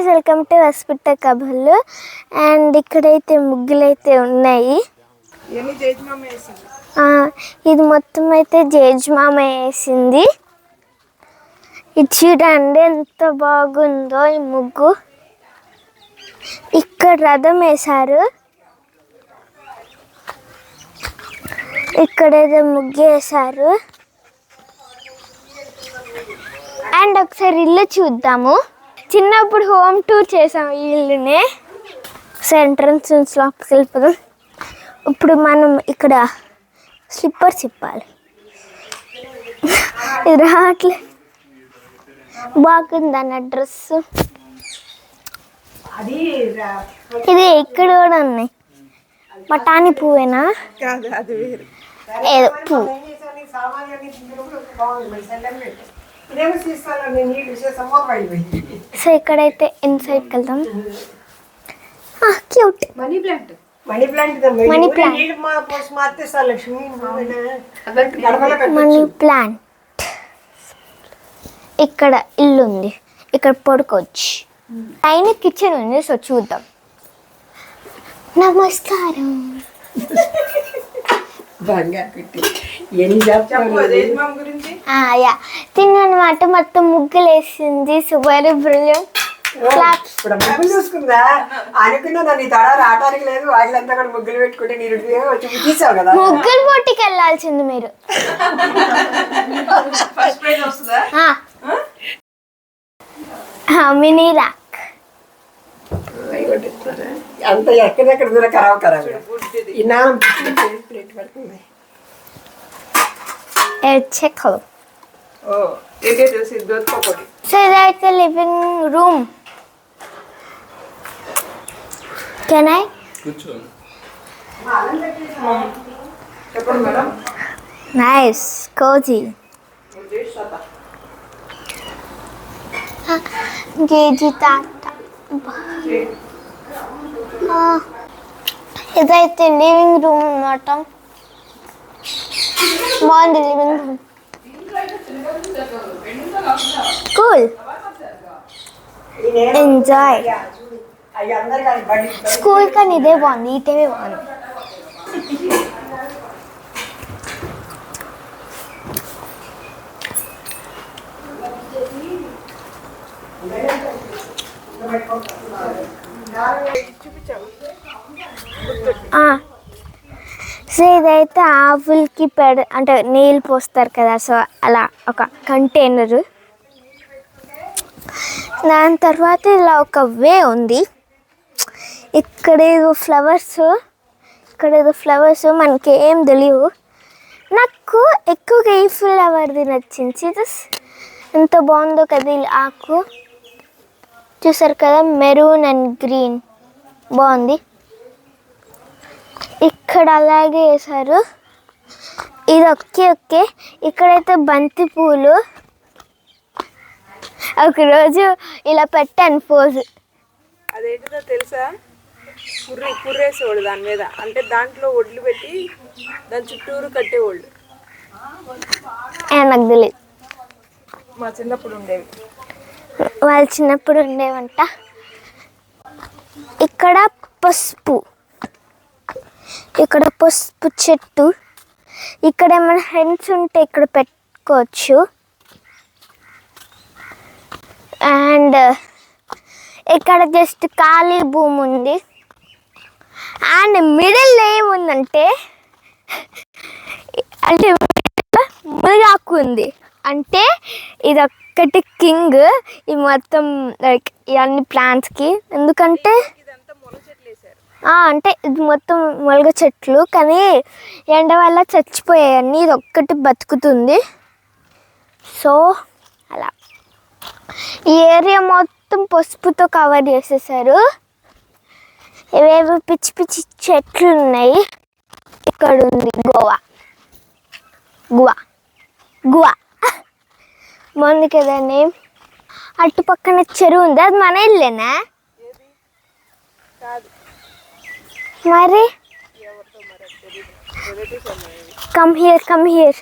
Guys welcome to హాస్పిట కబుర్లు and ఇక్కడైతే ముగ్గులు అయితే ఉన్నాయి ఇది మొత్తం అయితే జేజ్మామ వేసింది. ఇది చూడండి ఎంత బాగుందో ఈ ముగ్గు. ఇక్కడ రథం వేశారు. ఇక్కడ ఏదో ముగ్గు వేశారు. అండ్ ఒకసారి ఇల్లు చూద్దాము. చిన్నప్పుడు హోమ్ టూర్ చేసాం ఈ ఇల్లునే సో ఎంట్రన్స్ లోపలికి వెళ్ళిపోదాం. ఇప్పుడు మనం ఇక్కడ స్లిప్పర్స్ ఇప్పాలి ఇది రావట్లే. బాగుందన్న డ్రెస్. ఇది ఇక్కడ కూడా ఉన్నాయి. బఠానీ పువ్వేనా? ఏదో పువ్వు. సో ఇక్కడైతే ఇన్సైడ్కి వెళ్దాం. Cute money plant money plant Money plant. నీళ్ళు మా పోసి మార్తే సార్ లక్ష్మి. గడపలో మనీ ప్లాంట్ ఇక్కడ ఇల్లు ఉంది. ఇక్కడ పడుకోవచ్చు. పైన కిచెన్ ఉంది. సో చూద్దాం. నమస్కారం. బంగారు తిన్నమాట మొత్తం ముగ్గులు వేసింది సో వెరీ బ్రిలియంట్ క్లాప్స్. ఇప్పుడు ముగ్గులు చూసుకుందా? అనుకున్నా ఈ తడ రావడానికి లేదు. వాళ్ళంతా కూడా ముగ్గులు పెట్టుకుంటే నీరు వచ్చి తీసావు కదా. ముగ్గులు పోటీకి వెళ్ళాల్సింది మీరు మినీ ర్యాక్ అంత ఎక్కడెక్కడ దూర ఖరాబ్ ఖరాబ్ పడుతుంది এর চেকলো ও এটা হচ্ছে দুধ পকোড়ি স্যার একটা লিভিং রুম ক্যান আই কিছু নাইস কোজি গেজি টাটা এটা একটা লিভিং রুম নটম Mine delivery. Cool. Enjoy. School का निधे वान, नीटे में वान. Ah. సో ఇదైతే ఆవులకి పెడ అంటే నీళ్ళు పోస్తారు కదా సో అలా ఒక కంటైనర్. దాని తర్వాత ఇలా ఒక వే ఉంది. ఇక్కడ ఏదో ఫ్లవర్స్ ఇక్కడ ఏదో ఫ్లవర్స్ మనకి ఏం తెలియవు నాకు ఎక్కువగా ఈ ఫ్లవర్ది నచ్చింది. ఎంత బాగుందో కదా ఈ ఆకు. చూసారు కదా మెరూన్ అండ్ గ్రీన్. బాగుంది. ఇక్కడ అలాగే వేశారు. ఇది ఒకే ఒకే ఇక్కడైతే బంతి పూలు. ఒకరోజు ఇలా పెట్టాను పోజు అదేంటిదో తెలుసా? పుర్రి పుర్రేసేవాడు దాని మీద. అంటే దాంట్లో ఒడ్లు పెట్టి దాని చుట్టూరు కట్టేవాళ్ళు. నాకు తెలియదు మా చిన్నప్పుడు ఉండేవి. వాళ్ళు చిన్నప్పుడు ఉండేవంట. ఇక్కడ పసుపు. ఇక్కడ పసుపు చెట్టు. ఇక్కడ ఏమైనా హెన్స్ ఉంటే ఇక్కడ పెట్టుకోవచ్చు. అండ్ ఇక్కడ జస్ట్ ఖాళీ భూమి ఉంది. అండ్ మిడిల్ ఏముందంటే అంటే మునగాకు ఉంది. అంటే ఇది ఒక్కటి కింగ్. ఈ మొత్తం లైక్ ఇవన్నీ ప్లాంట్స్కి ఎందుకంటే ఇదంతా మొల చెట్లు వేసారు ఆ, అంటే ఇది మొత్తం మొలగ చెట్లు కానీ ఎండ వల్ల చచ్చిపోయాయన్నీ ఇది ఒక్కటి బతుకుతుంది. సో అలా. ఈ ఏరియా మొత్తం పసుపుతో కవర్ చేసేసారు. ఇవేవో పిచ్చి పిచ్చి చెట్లు ఉన్నాయి ఇక్కడ ఉంది గోవా. గువా. గువా. బాగుంది కదండి. అటు పక్కన చెరువు ఉంది. అది మన ఇల్లేనా? Mari. Come here, come here.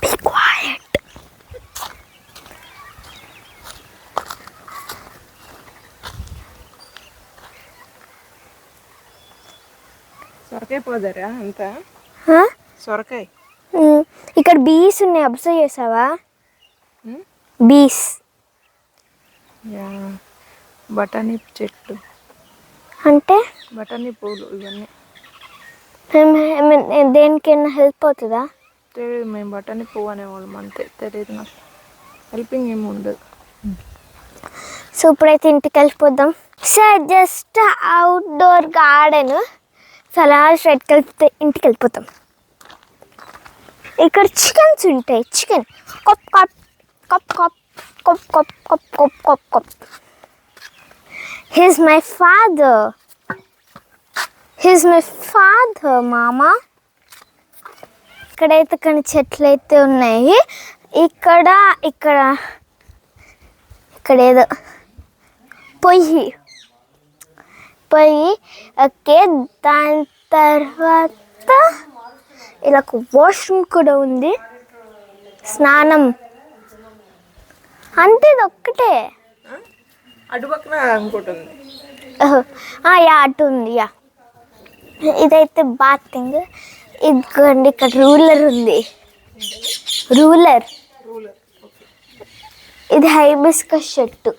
Be quiet. సొరకాయ పోదారా అంతా సొరకాయ ఇక్కడ బీస్ ఉన్నాయి అబ్జర్వ్ చేసావా బీస్ యా. బఠానీ చెట్టు అంటే? బఠానీ పూలు ఇవన్నీ. దేనికైనా హెల్ప్ అవుతుందా? తెలియదు మేము బఠానీ పువ్వు అనేవాళ్ళం అంతే తెలియదు నాకు. హెల్పింగ్ ఏమి ఉండదు. సో ఇప్పుడైతే ఇంటికి వెళ్ళిపోదాం. Sir just outdoor garden so అలా వెళ్తే ఇంటికి వెళ్ళిపోతాం. ఇక్కడ చికెన్స్ ఉంటాయి చికెన్ కప్ కప్ కప్ కప్. kop, kop, kop, kop, kop, kop. He's my father. He's my father, mama. ఇక్కడైతే కొన్ని చెట్లు అయితే ఉన్నాయి ఇక్కడ ఇక్కడ ఇక్కడ ఏదో పొయ్యి పొయ్యి ఓకే దాని తర్వాత ఇలా వాష్రూమ్ కూడా ఉంది స్నానం అంతే ఇది ఒక్కటే. అటు పక్కన ఇంకోటి ఉంది. యా అటు ఉంది యా. ఇదైతే బాతింగ్ ఇదిగోండి ఇక్కడ రూలర్ ఉంది. రూలర్ ఇది హైబిస్కస్ చెట్టు.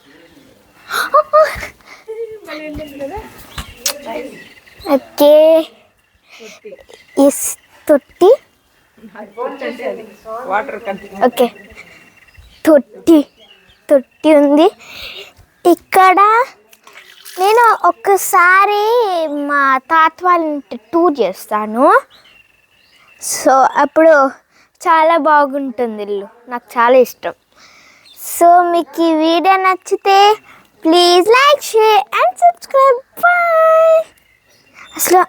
ఓకే. ఎస్ తొట్టి. ఓకే. తొట్టి. తొట్టి ఉంది. ఇక్కడ నేను ఒక్కసారి మా తాత వాళ్ళ టూర్ చేస్తాను. సో అప్పుడు చాలా బాగుంటుంది ఇల్లు. నాకు చాలా ఇష్టం. సో మీకు ఈ వీడియో నచ్చితే please like share and subscribe. Bye. అసలు